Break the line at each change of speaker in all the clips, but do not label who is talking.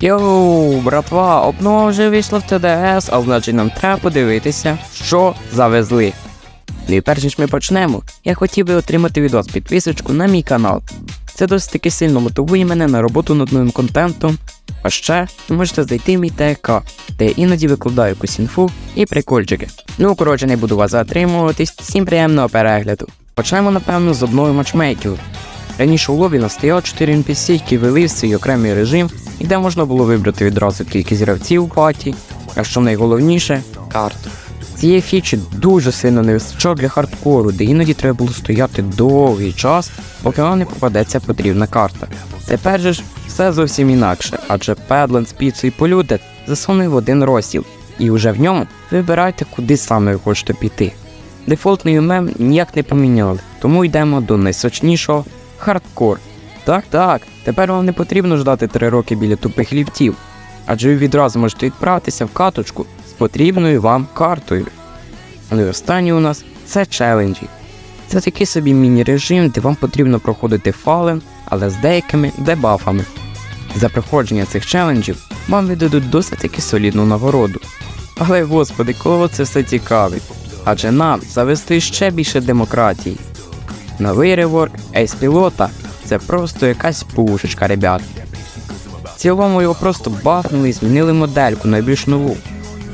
Йоу, братва, обнова вже вийшла в ТДС, а значить нам треба подивитися, що завезли. Ну і перш ніж ми почнемо, я хотів би отримати від вас підписочку на мій канал. Це досить таки сильно мотивує мене на роботу над новим контентом. А ще ви можете зайти в мій ТК, де я іноді викладаю якусь інфу і прикольчики. Ну, коротше, не буду вас затримуватись, всім приємного перегляду. Почнемо, напевно, з обнови матчмейків. Раніше у лобі настояло 4 NPC, які вели в свій окремий режим, і де можна було вибрати відразу кількість гравців у паті, а що найголовніше карту. Цієї фічі дуже сильно не вистачало для хардкору, де іноді треба було стояти довгий час, поки вам не попадеться потрібна карта. Тепер же ж все зовсім інакше, адже Педлен, Спіцу і Полютет засунули в один розділ, і вже в ньому вибирайте, куди саме ви хочете піти. Дефолтний мем ніяк не поміняли, тому йдемо до найсочнішого хардкор. Так, так, тепер вам не потрібно ждати 3 роки біля тупих ліфтів, адже ви відразу можете відправитися в каточку з потрібною вам картою. Ну і останнє у нас це челенджі. Це такий собі міні-режим, де вам потрібно проходити фален, але з деякими дебафами. За проходження цих челенджів вам видадуть досить таки солідну нагороду. Але господи, кого це все цікавить? Адже нам завести ще більше демократії. Новий реворк Ace пілота це просто якась пушечка, ребят. В цілому його просто бафнули і змінили модельку на більш нову.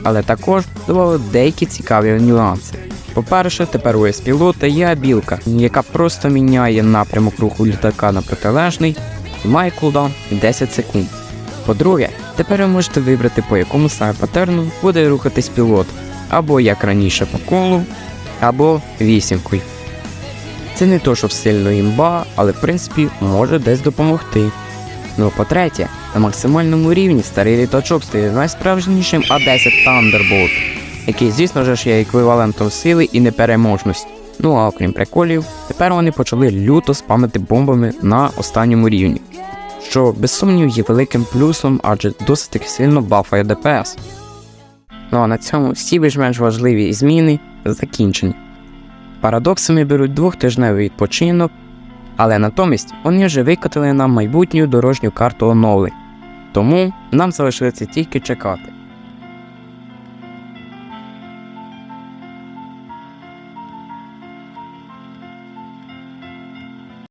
Але також додали деякі цікаві нюанси. По-перше, тепер у пілота є білка, яка просто міняє напрямок руху літака на протилежний і має кулдаун 10 секунд. По-друге, тепер ви можете вибрати по якому саме патерну буде рухатись пілот, або як раніше по колу, або вісімкою. Це не то, що сильно імба, але в принципі може десь допомогти. Ну а по-третє, на максимальному рівні старий літачок стає найсправжнішим А10 Thunderbolt, який, звісно ж, є еквівалентом сили і непереможності. Ну а окрім приколів, тепер вони почали люто спамити бомбами на останньому рівні, що без сумнів є великим плюсом, адже досить таки сильно бафає ДПС. Ну а на цьому всі більш-менш важливі зміни закінчені. Парадоксами беруть двохтижневий відпочинок, але натомість вони вже викотили нам майбутню дорожню карту оновлень. Тому нам залишилося тільки чекати.